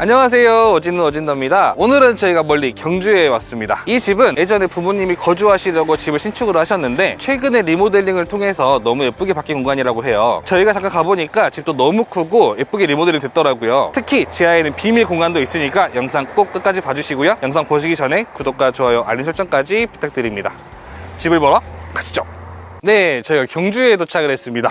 안녕하세요. 어진우 어진더입니다. 오늘은 저희가 멀리 경주에 왔습니다. 이 집은 예전에 부모님이 거주하시려고 집을 신축을 하셨는데 최근에 리모델링을 통해서 너무 예쁘게 바뀐 공간이라고 해요. 저희가 잠깐 가보니까 집도 너무 크고 예쁘게 리모델링 됐더라고요. 특히 지하에는 비밀 공간도 있으니까 영상 꼭 끝까지 봐주시고요. 영상 보시기 전에 구독과 좋아요 알림 설정까지 부탁드립니다. 집을 보러 가시죠. 네 저희가 경주에 도착을 했습니다.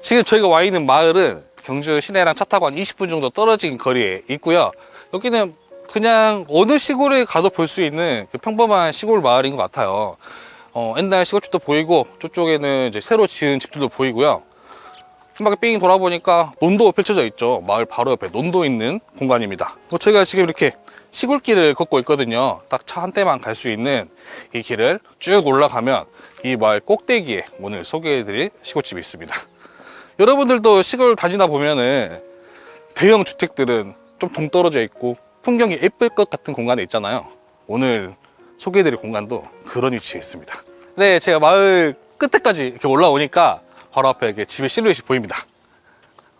지금 저희가 와 있는 마을은 경주 시내랑 차 타고 한 20분 정도 떨어진 거리에 있고요. 여기는 그냥 어느 시골에 가도 볼 수 있는 그 평범한 시골 마을인 것 같아요. 어, 옛날 시골집도 보이고 저쪽에는 이제 새로 지은 집들도 보이고요. 한 바퀴 삥 돌아보니까 논도 펼쳐져 있죠. 마을 바로 옆에 논도 있는 공간입니다. 뭐 저희가 지금 이렇게 시골길을 걷고 있거든요. 딱 차 한 대만 갈 수 있는 이 길을 쭉 올라가면 이 마을 꼭대기에 오늘 소개해드릴 시골집이 있습니다. 여러분들도 시골 다니다 보면은 대형 주택들은 좀 동떨어져 있고 풍경이 예쁠 것 같은 공간에 있잖아요. 오늘 소개해드릴 공간도 그런 위치에 있습니다. 네, 제가 마을 끝에까지 이렇게 올라오니까 바로 앞에 이렇게 집의 실루엣이 보입니다.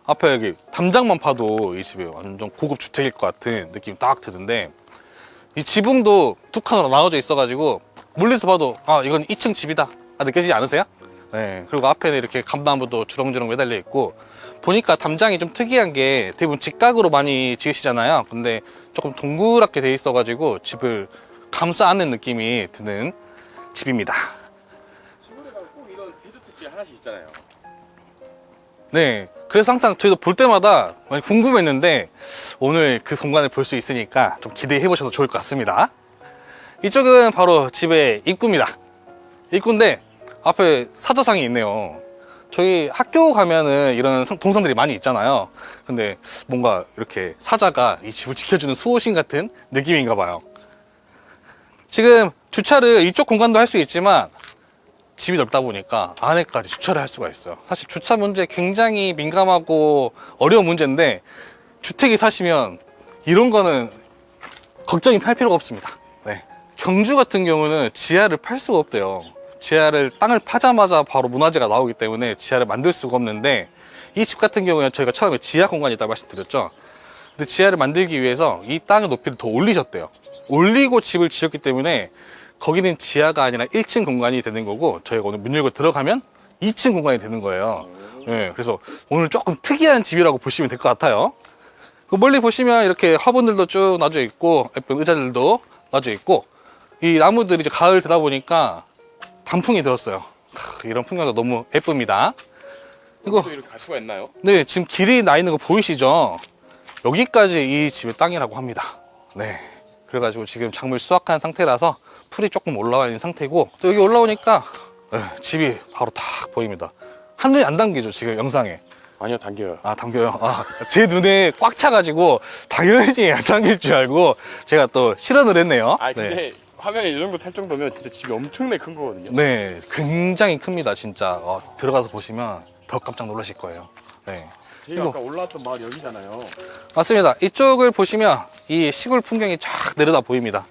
앞에 여기 담장만 파도 이 집이 완전 고급 주택일 것 같은 느낌이 딱 드는데 이 지붕도 두 칸으로 나눠져 있어가지고 멀리서 봐도 아 이건 2층 집이다 아, 느껴지지 않으세요? 네 그리고 앞에는 이렇게 감나무도 주렁주렁 매달려 있고 보니까 담장이 좀 특이한 게 대부분 직각으로 많이 지으시잖아요 근데 조금 동그랗게 돼 있어 가지고 집을 감싸 안는 느낌이 드는 집입니다 시골에 가면 꼭 이런 대저택지 하나씩 있잖아요. 네. 그래서 항상 저희도 볼 때마다 많이 궁금했는데 오늘 그 공간을 볼 수 있으니까 좀 기대해 보셔도 좋을 것 같습니다. 이쪽은 바로 집의 입구입니다. 입구인데 앞에 사자상이 있네요. 저희 학교 가면은 이런 상- 동상들이 많이 있잖아요. 근데 뭔가 이렇게 사자가 이 집을 지켜주는 수호신 같은 느낌인가 봐요. 지금 주차를 이쪽 공간도 할 수 있지만 집이 넓다 보니까 안에까지 주차를 할 수가 있어요. 사실 주차 문제 굉장히 민감하고 어려운 문제인데 주택이 사시면 이런 거는 걱정이 할 필요가 없습니다. 네. 경주 같은 경우는 지하를 팔 수가 없대요. 지하를 땅을 파자마자 바로 문화재가 나오기 때문에 지하를 만들 수가 없는데 이 집 같은 경우는 저희가 처음에 지하 공간이 있다고 말씀드렸죠. 근데 지하를 만들기 위해서 이 땅의 높이를 더 올리셨대요. 올리고 집을 지었기 때문에 거기는 지하가 아니라 1층 공간이 되는 거고 저희가 오늘 문 열고 들어가면 2층 공간이 되는 거예요. 예, 그래서 오늘 조금 특이한 집이라고 보시면 될 것 같아요. 그 멀리 보시면 이렇게 화분들도 쭉 놔져 있고 예쁜 의자들도 놔져 있고 이 나무들이 이제 가을 되다 보니까 단풍이 들었어요. 크, 이런 풍경도 너무 예쁩니다. 또 이렇게 갈 수가 있나요? 네, 지금 길이 나 있는 거 보이시죠? 여기까지 이 집의 땅이라고 합니다. 네. 그래가지고 지금 작물 수확한 상태라서 풀이 조금 올라와 있는 상태고, 또 여기 올라오니까 네, 집이 바로 딱 보입니다. 한눈에 안 담기죠, 지금 영상에. 아니요, 당겨요. 아, 담겨요. 아, 제 눈에 꽉 차가지고 당연히 안 담길 줄 알고 제가 또 실현을 했네요. 아, 근데 네. 화면에 이 정도 살 정도면 진짜 집이 엄청나게 큰 거거든요. 네, 굉장히 큽니다, 진짜. 어, 들어가서 보시면 더 깜짝 놀라실 거예요. 네. 저희가 이거. 아까 올라왔던 마을 여기잖아요. 맞습니다. 이쪽을 보시면 이 시골 풍경이 쫙 내려다 보입니다.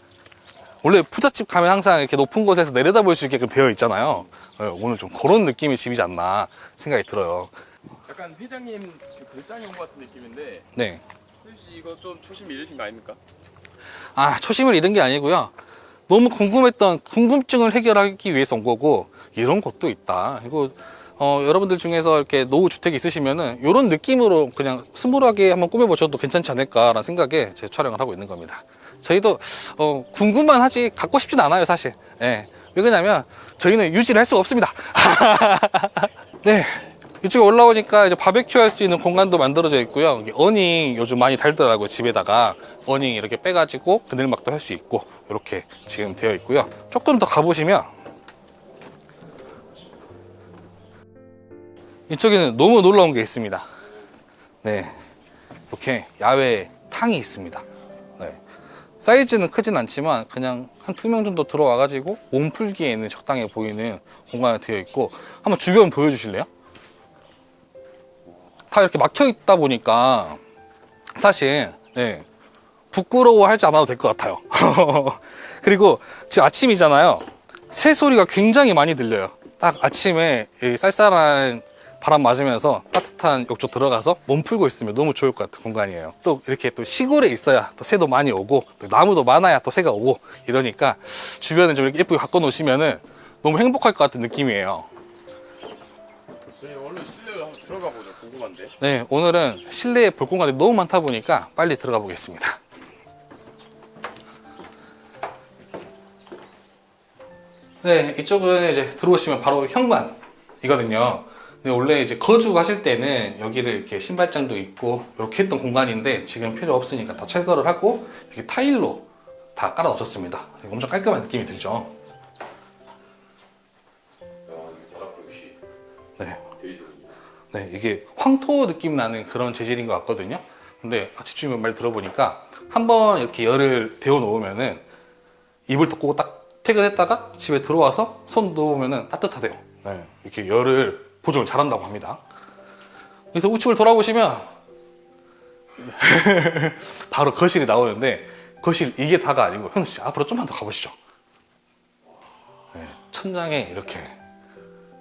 원래 부잣집 가면 항상 이렇게 높은 곳에서 내려다 볼 수 있게끔 되어 있잖아요. 어, 오늘 좀 그런 느낌의 집이지 않나 생각이 들어요. 약간 회장님 그 별장에 온 것 같은 느낌인데 네. 혹시 이거 좀 초심 잃으신 거 아닙니까? 아, 초심을 잃은 게 아니고요. 너무 궁금했던 궁금증을 해결하기 위해서 온 거고, 이런 곳도 있다. 이거, 어, 여러분들 중에서 이렇게 노후 주택이 있으시면은, 이런 느낌으로 그냥 스몰하게 한번 꾸며보셔도 괜찮지 않을까라는 생각에 제 촬영을 하고 있는 겁니다. 저희도, 어, 궁금만 하지, 갖고 싶진 않아요, 사실. 예. 왜 그러냐면, 저희는 유지를 할 수가 없습니다. 네. 이쪽에 올라오니까 이제 바베큐 할 수 있는 공간도 만들어져 있고요. 어닝 요즘 많이 달더라고요. 집에다가 어닝 이렇게 빼가지고 그늘막도 할 수 있고 이렇게 지금 되어 있고요. 조금 더 가보시면 이쪽에는 너무 놀라운 게 있습니다. 네. 이렇게 야외 탕이 있습니다. 네. 사이즈는 크진 않지만 그냥 한 두 명 정도 들어와가지고 몸 풀기에는 적당해 보이는 공간이 되어 있고 한번 주변 보여주실래요? 다 이렇게 막혀 있다 보니까 사실 네, 부끄러워 하지 않아도 될 것 같아요. 그리고 지금 아침이잖아요. 새 소리가 굉장히 많이 들려요. 딱 아침에 이 쌀쌀한 바람 맞으면서 따뜻한 욕조 들어가서 몸 풀고 있으면 너무 좋을 것 같은 공간이에요. 또 이렇게 또 시골에 있어야 또 새도 많이 오고 또 나무도 많아야 또 새가 오고 이러니까 주변을 좀 이렇게 예쁘게 바꿔 놓으시면은 너무 행복할 것 같은 느낌이에요. 저희 얼른 실내로 한번 들어가. 궁금한데. 네, 오늘은 실내에 볼 공간이 너무 많다 보니까 빨리 들어가 보겠습니다. 네, 이쪽은 이제 들어오시면 바로 현관이거든요. 근데 원래 이제 거주 가실 때는 여기를 이렇게 신발장도 있고 이렇게 했던 공간인데 지금 필요 없으니까 다 철거를 하고 이렇게 타일로 다 깔아 놓으셨습니다. 엄청 깔끔한 느낌이 들죠. 네, 이게 황토 느낌 나는 그런 재질인 것 같거든요. 근데 집주인 말 들어보니까 한번 이렇게 열을 데워 놓으면은 이불 덮고 딱 퇴근했다가 집에 들어와서 손 넣으면은 따뜻하대요. 네, 이렇게 열을 보존을 잘한다고 합니다. 그래서 우측을 돌아보시면 바로 거실이 나오는데 거실 이게 다가 아니고 현우 씨 앞으로 좀만 더 가보시죠. 네, 천장에 이렇게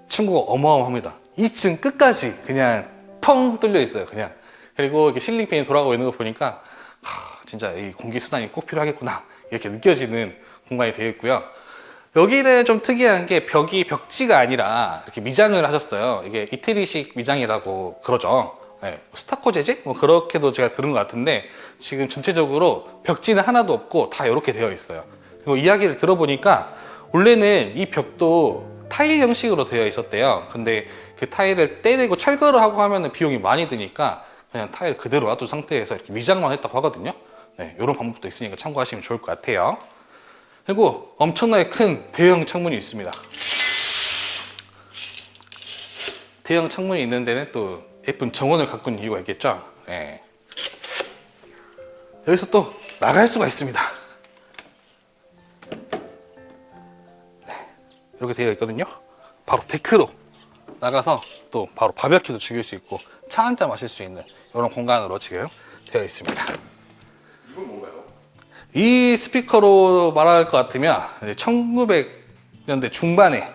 층고가 어마어마합니다. 2층 끝까지 그냥 펑 뚫려 있어요. 그냥 그리고 이렇게 실링팬이 돌아가고 있는 거 보니까 하, 진짜 이 공기 순환이 꼭 필요하겠구나 이렇게 느껴지는 공간이 되어 있고요. 여기는 좀 특이한 게 벽이 벽지가 아니라 이렇게 미장을 하셨어요. 이게 이태리식 미장이라고 그러죠. 네, 스타코 재질? 뭐 그렇게도 제가 들은 것 같은데 지금 전체적으로 벽지는 하나도 없고 다 이렇게 되어 있어요. 그리고 이야기를 들어보니까 원래는 이 벽도 타일 형식으로 되어 있었대요. 근데 그 타일을 떼내고 철거를 하고 하면 비용이 많이 드니까 그냥 타일 그대로 놔둔 상태에서 이렇게 미장만 했다고 하거든요. 네, 이런 방법도 있으니까 참고하시면 좋을 것 같아요. 그리고 엄청나게 큰 대형 창문이 있습니다. 대형 창문이 있는 데는 또 예쁜 정원을 있는 이유가 있겠죠. 네. 여기서 또 나갈 수가 있습니다. 이렇게 되어 있거든요. 바로 데크로 나가서 또 바로 바베큐도 즐길 수 있고 차 한 잔 마실 수 있는 이런 공간으로 지금 되어 있습니다. 이건 뭔가요? 이 스피커로 말할 것 같으면 1900년대 중반에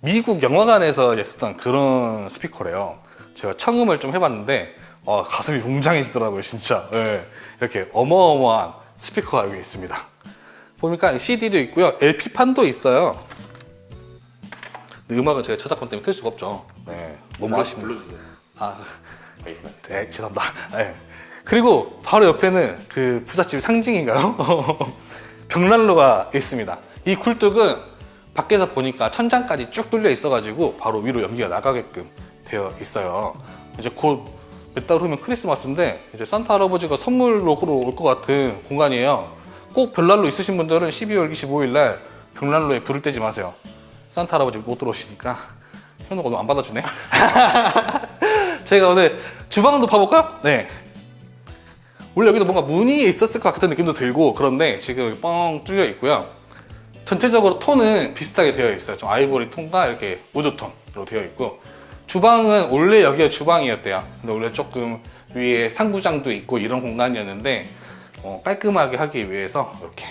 미국 영화관에서 쓰던 그런 스피커래요. 제가 청음을 좀 해봤는데 어, 가슴이 웅장해지더라고요, 진짜. 예, 이렇게 어마어마한 스피커가 여기 있습니다. 보니까 CD도 있고요, LP판도 있어요. 근데 음악은 제가 저작권 때문에 틀 수가 없죠. 네, 너무 아쉽네요. 불러주세요. 아, 알겠습니다. 네, 죄송합니다. 네. 그리고 바로 옆에는 그 부잣집 상징인가요? 벽난로가 있습니다. 이 굴뚝은 밖에서 보니까 천장까지 쭉 뚫려 있어가지고 바로 위로 연기가 나가게끔 되어 있어요. 이제 곧 몇 달 후면 크리스마스인데 이제 산타 할아버지가 선물로 올 것 같은 공간이에요. 꼭 별난로 있으신 분들은 12월 25일 날 벽난로에 불을 떼지 마세요. 산타 할아버지 못 들어오시니까 현우가 오늘 안 받아주네. 제가 오늘 주방도 봐볼까요? 네. 원래 여기도 뭔가 문이 있었을 것 같은 느낌도 들고 그런데 지금 뻥 뚫려 있고요. 전체적으로 톤은 비슷하게 되어 있어요. 좀 아이보리 톤과 이렇게 우드 톤으로 되어 있고 주방은 원래 여기가 주방이었대요. 근데 원래 조금 위에 상부장도 있고 이런 공간이었는데 어, 깔끔하게 하기 위해서 이렇게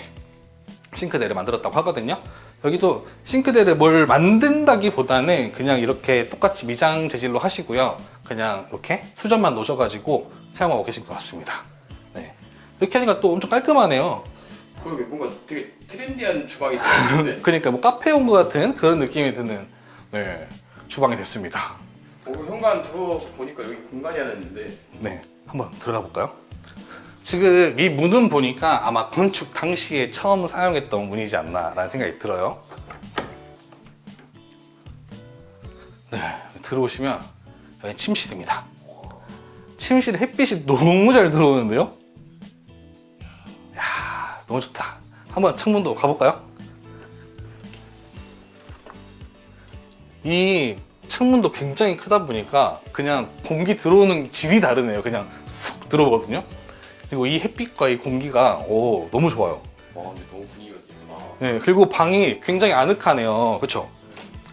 싱크대를 만들었다고 하거든요. 여기도 싱크대를 뭘 만든다기보다는 그냥 이렇게 똑같이 미장 재질로 하시고요. 그냥 이렇게 수전만 놓으셔가지고 사용하고 계신 것 같습니다. 네. 이렇게 하니까 또 엄청 깔끔하네요. 그러게 뭔가 되게 트렌디한 주방이 되는데 그러니까 뭐 카페 온 것 같은 그런 느낌이 드는 네, 주방이 됐습니다. 어, 현관 들어서 보니까 여기 공간이 하나 있는데 네, 한번 들어가 볼까요? 지금 이 문은 보니까 아마 건축 당시에 처음 사용했던 문이지 않나라는 생각이 들어요. 네, 들어오시면 여기 침실입니다. 침실에 햇빛이 너무 잘 들어오는데요? 야 너무 좋다. 한번 창문도 가볼까요? 이 창문도 굉장히 크다 보니까 그냥 공기 들어오는 질이 다르네요. 그냥 쏙 들어오거든요. 그리고 이 햇빛과 이 공기가 오 너무 좋아요. 와 근데 너무 분위기가 예쁘다 네, 그리고 방이 굉장히 아늑하네요. 그렇죠?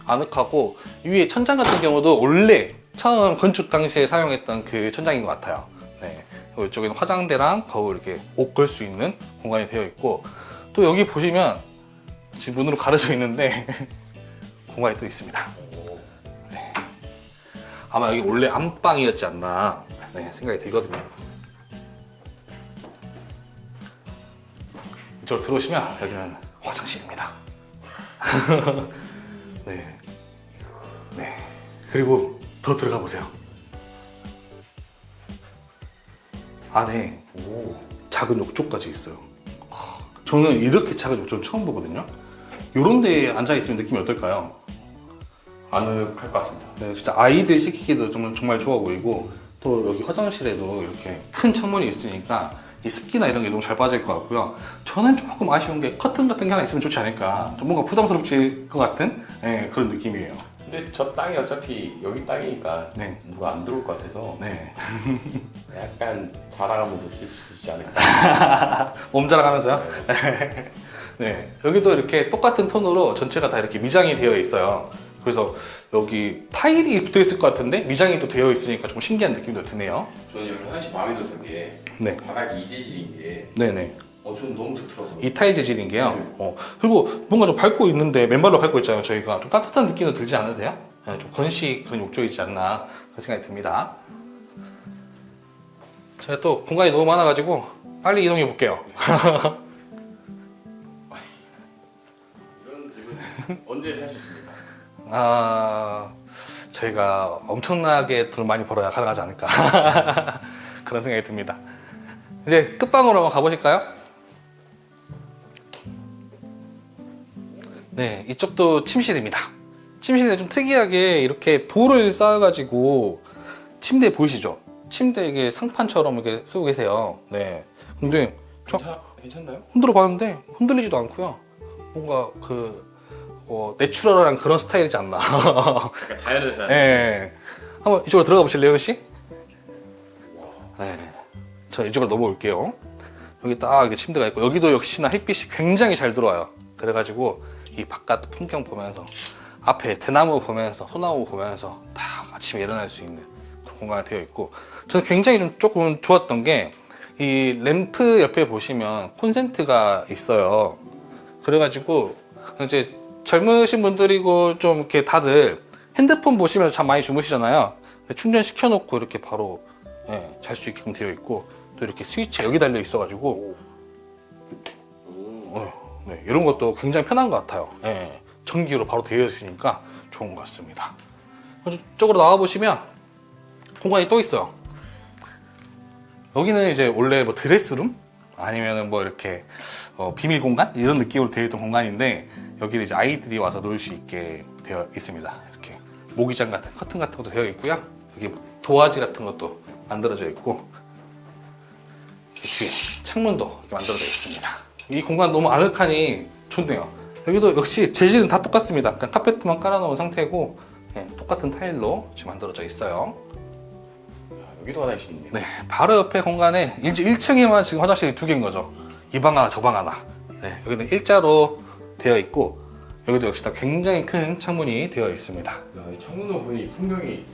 아늑하고 위에 천장 같은 경우도 원래 처음 건축 당시에 사용했던 그 천장인 것 같아요. 네. 그리고 이쪽에는 화장대랑 거울 이렇게 옷 걸 수 있는 공간이 되어 있고 또 여기 보시면 지금 문으로 가려져 있는데 공간이 또 있습니다. 아마 여기 원래 안방이었지 않나 네, 생각이 들거든요. 이쪽으로 들어오시면 여기는 화장실입니다. 네. 네. 그리고 더 들어가 보세요. 안에 작은 욕조까지 있어요. 저는 이렇게 작은 욕조는 처음 보거든요. 이런 데에 앉아 있으면 느낌이 어떨까요? 아늑할 것 같습니다. 네, 진짜 아이들 시키기도 정말, 정말 좋아 보이고 또 여기 화장실에도 이렇게 큰 창문이 있으니까 이 습기나 이런 게 너무 잘 빠질 것 같고요. 저는 조금 아쉬운 게 커튼 같은 게 하나 있으면 좋지 않을까. 좀 뭔가 부담스럽지 것 같은 네, 그런 느낌이에요. 근데 저 땅이 어차피 여기 땅이니까 네. 누가 안 들어올 것 같아서 네. 약간 자랑하면서 쓸 수 있지 않을까. 몸 자랑하면서요. 네. 여기도 이렇게 똑같은 톤으로 전체가 다 이렇게 미장이 되어 있어요. 그래서 여기 타일이 붙어 있을 것 같은데 미장이 또 되어 있으니까 좀 신기한 느낌도 드네요. 저는 여기 한시 마음에 들었던 게 네. 바닥이 이재질인 게 네네. 어, 저는 너무 좋더라고요. 이 타일 재질인 게요. 네. 어, 그리고 뭔가 좀 밟고 있는데 맨발로 밟고 있잖아요. 저희가 좀 따뜻한 느낌도 들지 않으세요? 네, 좀 건식 그런 욕조이지 않나 그런 생각이 듭니다. 제가 또 공간이 너무 많아가지고 빨리 이동해 볼게요. 이런 집은 언제 살수 있습니까? 아, 저희가 엄청나게 돈 많이 벌어야 가능하지 않을까. 그런 생각이 듭니다. 이제 끝방으로 한번 가보실까요? 네, 이쪽도 침실입니다. 침실에 좀 특이하게 이렇게 돌을 쌓아가지고 침대 보이시죠? 침대 이게 상판처럼 이렇게 쓰고 계세요. 네. 근데 저 괜찮, 괜찮나요? 흔들어 봤는데 흔들리지도 않고요. 뭔가 그 어, 내추럴한 그런 스타일이지 않나. 자연에서 예. 한번 이쪽으로 들어가 보실래요, 은 씨? 네. 저 이쪽으로 넘어올게요. 여기 딱 침대가 있고 여기도 역시나 햇빛이 굉장히 잘 들어와요. 그래가지고 이 바깥 풍경 보면서 앞에 대나무 보면서 소나무 보면서 딱 아침에 일어날 수 있는 그런 공간이 되어 있고 저는 굉장히 좀 조금 좋았던 게 이 램프 옆에 보시면 콘센트가 있어요. 그래가지고 이제 젊으신 분들이고 좀 이렇게 다들 핸드폰 보시면서 잠 많이 주무시잖아요. 충전 시켜 놓고 이렇게 바로 예, 잘 수 있게끔 되어 있고 또 이렇게 스위치 여기 달려 있어가지고 어, 네, 이런 것도 굉장히 편한 것 같아요. 예, 전기로 바로 되어 있으니까 좋은 것 같습니다. 이쪽으로 나와 보시면 공간이 또 있어요. 여기는 이제 원래 뭐 드레스룸 아니면은 뭐 이렇게 어, 비밀 공간 이런 느낌으로 되어 있던 공간인데 여기는 이제 아이들이 와서 놀 수 있게 되어 있습니다. 이렇게 모기장 같은 커튼 같은 것도 되어 있고요. 여기 도화지 같은 것도 만들어져 있고 뒤에 창문도 이렇게 만들어져 있습니다. 이 공간 너무 아늑하니 좋네요. 여기도 역시 재질은 다 똑같습니다. 그냥 카페트만 깔아놓은 상태고 예, 똑같은 타일로 지금 만들어져 있어요. 여기도 화장실 있네요. 네, 바로 옆에 공간에 이제 1층에만 지금 화장실이 두 개인 거죠. 이 방 하나, 저 방 하나. 네, 여기는 일자로 되어 있고 여기도 역시나 굉장히 큰 창문이 되어 있습니다. 야, 이 창문으로 보니 풍경이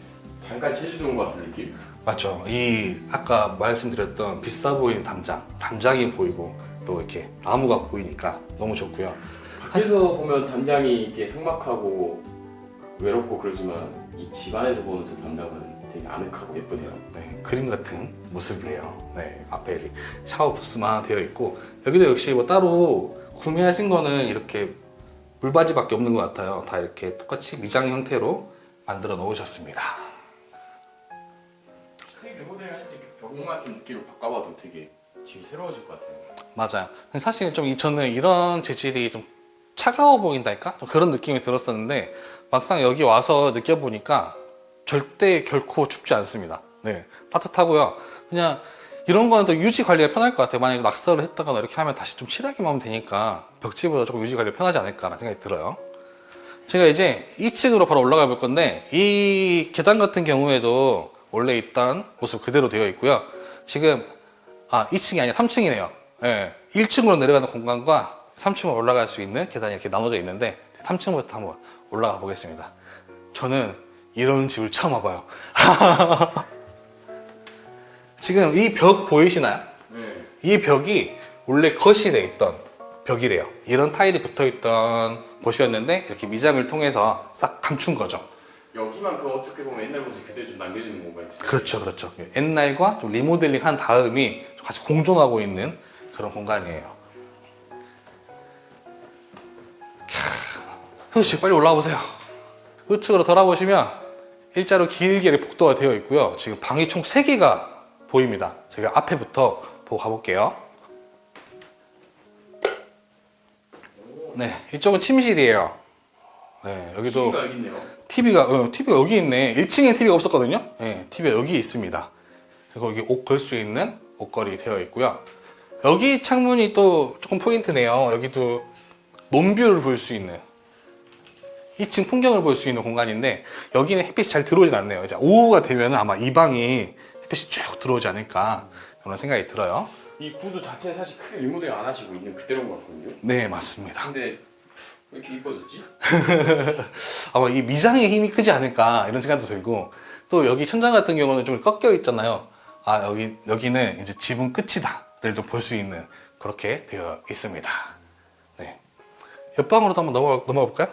잠깐 제주도 온것 같은 느낌. 맞죠? 이 아까 말씀드렸던 비싸 보이는 담장, 담장이 보이고 또 이렇게 나무가 보이니까 너무 좋고요. 밖에서 보면 담장이 이렇게 삭막하고 외롭고 그러지만 이 집안에서 보는 저 담장은 되게 아늑하고 예쁘네요. 네, 그림 같은 모습이에요. 네, 앞에 이렇게 샤워 부스만 되어 있고 여기도 역시 뭐 따로 구매하신 거는 이렇게 물바지밖에 없는 것 같아요. 다 이렇게 똑같이 미장 형태로 만들어 놓으셨습니다. 벽만 좀 느낌을 바꿔봐도 되게 집이 새로워질 것 같아요. 맞아요. 사실 좀 이- 저는 이런 재질이 좀 차가워 보인달까? 좀 그런 느낌이 들었었는데 막상 여기 와서 느껴보니까 절대 결코 춥지 않습니다. 네, 따뜻하고요. 그냥 이런 거는 더 유지 관리가 편할 것 같아요. 만약에 낙서를 했다거나 이렇게 하면 다시 좀 칠하기만 하면 되니까 벽지보다 조금 유지 관리가 편하지 않을까라는 생각이 들어요. 제가 이제 2층으로 바로 올라가 볼 건데 이 계단 같은 경우에도 원래 있던 모습 그대로 되어 있고요. 지금 아 2층이 아니라 3층이네요. 예, 1층으로 내려가는 공간과 3층으로 올라갈 수 있는 계단이 이렇게 나눠져 있는데 3층부터 한번 올라가 보겠습니다. 저는 이런 집을 처음 와봐요. 지금 이 벽 보이시나요? 네. 이 벽이 원래 거실에 있던 벽이래요. 이런 타일이 붙어 있던 곳이었는데 이렇게 미장을 통해서 싹 감춘 거죠. 여기만 그 어떻게 보면 옛날 모습 그대로 좀 공간이 있어요. 그렇죠, 그렇죠. 옛날과 좀 리모델링 한 다음이 같이 공존하고 있는 그런 공간이에요. 현수 씨 빨리 올라와 보세요. 우측으로 돌아보시면 일자로 길게 복도가 되어 있고요. 지금 방이 총 3개가 보입니다. 제가 앞에부터 보고 가볼게요. 네, 이쪽은 침실이에요. 네, 여기도 TV가 여기 있네요. TV가 어, TV가 여기 있네. 1층에 TV가 없었거든요. 네, TV가 여기 있습니다. 그리고 여기 옷 걸 수 있는 옷걸이 되어 있고요. 여기 창문이 또 조금 포인트네요. 여기도 논뷰를 볼 수 있는 2층 풍경을 볼 수 있는 공간인데 여기는 햇빛이 잘 들어오진 않네요. 이제 오후가 되면 아마 이 방이 햇빛이 쭉 들어오지 않을까 그런 생각이 들어요. 이 구조 자체는 사실 크게 리모델링 안 하시고 있는 그대로인 것 같거든요. 네, 맞습니다. 근데 왜 이렇게 이뻐졌지? 아마 이 미장의 힘이 크지 않을까 이런 생각도 들고 또 여기 천장 같은 경우는 좀 꺾여 있잖아요. 아 여기 여기는 이제 지붕 끝이다를 좀 볼 수 있는 그렇게 되어 있습니다. 네. 옆방으로도 한번 넘어 넘어가 볼까요?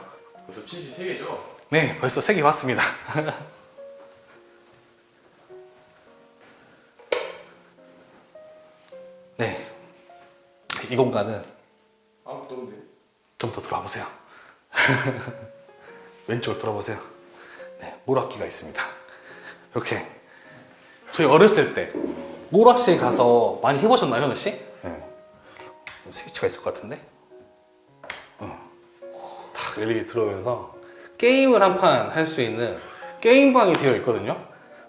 벌써 침실 3개죠? 네, 벌써 세개 봤습니다. 네, 이 공간은. 좀더 들어와 보세요. 왼쪽으로 돌아보세요. 네, 모락기가 있습니다. 이렇게 저희 어렸을 때 모락실 가서 많이 해보셨나요, 현우 씨? 네. 스위치가 있을 것 같은데. 어. 딱 열리게 들어오면서 게임을 한 판 할 수 있는 게임방이 되어 있거든요.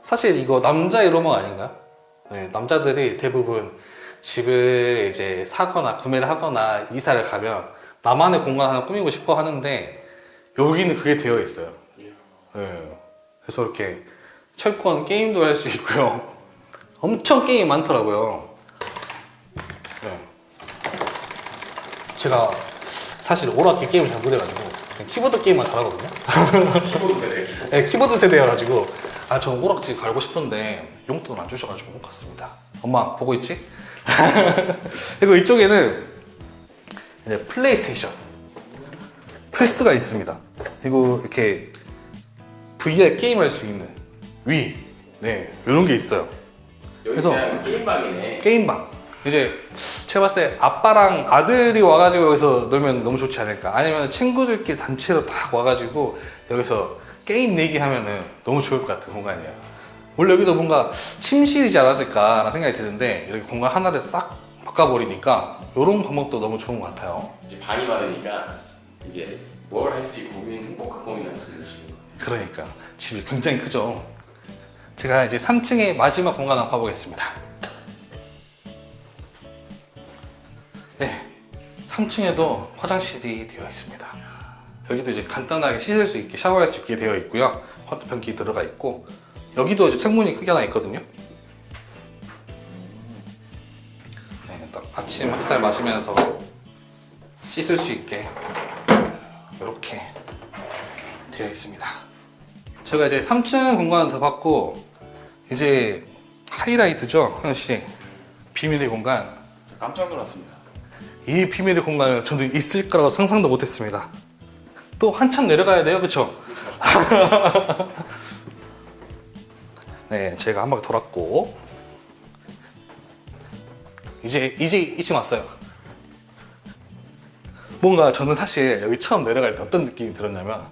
사실 이거 남자의 로망 아닌가? 네, 남자들이 대부분 집을 이제 사거나 구매를 하거나 이사를 가면 나만의 공간 하나 꾸미고 싶어 하는데 여기는 그게 되어 있어요. 네. 그래서 이렇게 철권 게임도 할 수 있고요. 엄청 게임 많더라고요. 네. 제가 사실 오락기 게임을 잘 못해가지고 그냥 키보드 게임만 잘하거든요. 키보드 세대. 네, 키보드 세대여가지고 아 저 오락지 갈고 싶은데 용돈을 안 주셔가지고 못 갔습니다. 엄마 보고 있지? 그리고 이쪽에는 이제 플레이스테이션 플스가 있습니다. 그리고 이렇게 VR 게임 할 수 있는 위, 네 이런 게 있어요. 여기 그래서- 게임방이네. 게임방. 이제 제가 봤을 때 아빠랑 아들이 와가지고 여기서 놀면 너무 좋지 않을까. 아니면 친구들끼리 단체로 딱 와가지고 여기서 게임 내기 하면은 너무 좋을 것 같은 공간이에요. 원래 여기도 뭔가 침실이지 않았을까라는 생각이 드는데 이렇게 공간 하나를 싹 바꿔버리니까 이런 방법도 너무 좋은 것 같아요. 이제 방이 많으니까 이게 뭘 할지 고민, 행복한 고민할 수 있는 시간. 그러니까 집이 굉장히 크죠. 제가 이제 3층의 마지막 공간 한번 가보겠습니다. 네, 3층에도 화장실이 되어 있습니다. 여기도 이제 간단하게 씻을 수 있게 샤워할 수 있게 되어 있고요. 화투변기 들어가 있고 여기도 이제 창문이 크게 하나 있거든요. 아침 햇살 마시면서 씻을 수 있게 이렇게 되어 있습니다. 제가 이제 3층 공간을 더 받고 이제 하이라이트죠, 현우 씨. 비밀의 공간. 저 깜짝 놀랐습니다. 이 비밀의 공간을 저는 있을 거라고 상상도 못했습니다. 또 한참 내려가야 돼요, 그렇죠? 네, 제가 한 바퀴 돌았고 이제 이제 2층 왔어요. 뭔가 저는 사실 여기 처음 내려갈 때 어떤 느낌이 들었냐면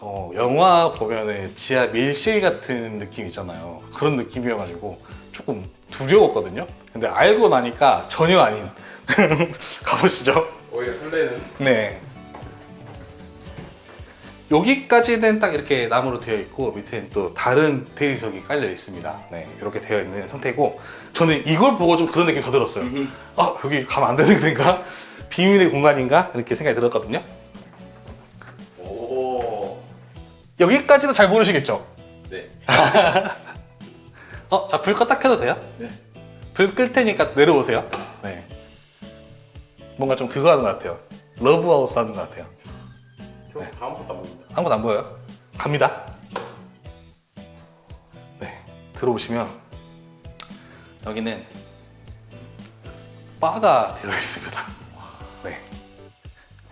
어, 영화 보면은 지하 밀실 같은 느낌 있잖아요. 그런 느낌이어가지고 조금 두려웠거든요. 근데 알고 나니까 전혀 아닌. 가보시죠. 오히려 설레는 네. 여기까지는 딱 이렇게 나무로 되어 있고 밑에는 또 다른 대리석이 깔려 있습니다. 네, 이렇게 되어 있는 상태고 저는 이걸 보고 좀 그런 느낌이 더 들었어요. 아 여기 가면 안 되는 데인가? 비밀의 공간인가? 이렇게 생각이 들었거든요. 오. 여기까지도 잘 모르시겠죠? 네. 어, 자, 불 껐다 켜도 돼요? 네. 불 끌 테니까 내려오세요. 네. 뭔가 좀 그거 하는 것 같아요. 러브하우스 하는 것 같아요. 네. 아무것도 안 보입니다. 아무것도 안 보여요? 갑니다. 네, 들어오시면 여기는 바가 되어 있습니다. 네,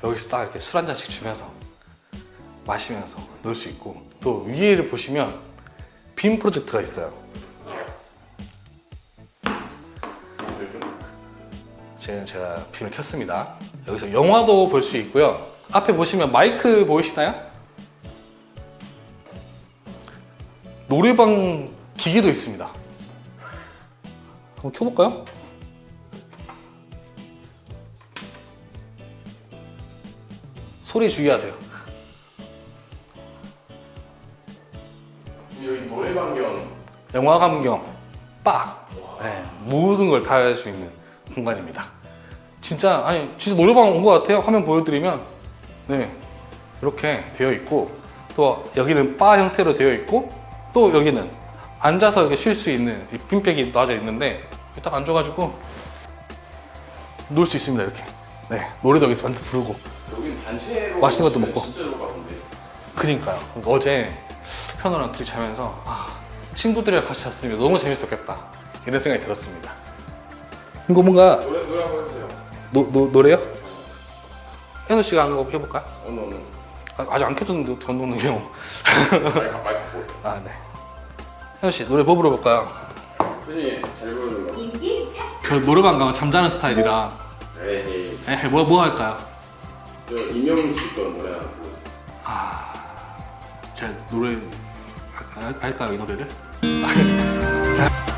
여기서 딱 이렇게 술 한 잔씩 주면서 마시면서 놀 수 있고 또 위에를 보시면 빔 프로젝트가 있어요. 지금 제가 빔을 켰습니다. 여기서 영화도 볼 수 있고요. 앞에 보시면 마이크 보이시나요? 노래방 기계도 있습니다. 한번 켜볼까요? 소리 주의하세요. 여기 노래방 겸 영화 감경, 빡, 네, 모든 걸 다 할 수 있는 공간입니다. 진짜 아니 진짜 노래방 온 것 같아요. 화면 보여드리면 네 이렇게 되어 있고 또 여기는 바 형태로 되어 있고 또 여기는 앉아서 이렇게 쉴 수 있는 이 빈백이 놔져 있는데 딱 앉아가지고 놀 수 있습니다 이렇게. 네 노래도 여기서 완전 부르고 여기는 단체로 맛있는 것도 먹고. 진짜 좋을 것 같은데 그니까요. 어제 현우랑 둘이 자면서 아, 친구들이랑 같이 잤으면 너무 재밌었겠다 이런 생각이 들었습니다. 이거 뭔가 노래 노래 한번 해주세요 노, 노, 노래요? 현우 씨가 한거 해볼까요? 어느 어느 아, 아직 안 켜졌는데 어떻게 안 녹는데요? 마이크 마이크 갖고 오세요 아 네. 현우 씨 노래 뭐 부르볼까요? 표준이 잘 부르는 거저 노래방 가면 잠자는 스타일이라 에이 에, 뭐, 뭐 할까요? 저 임영웅 거 노래 하나 부르세요 제가 노래 할- 할까요 이 노래를?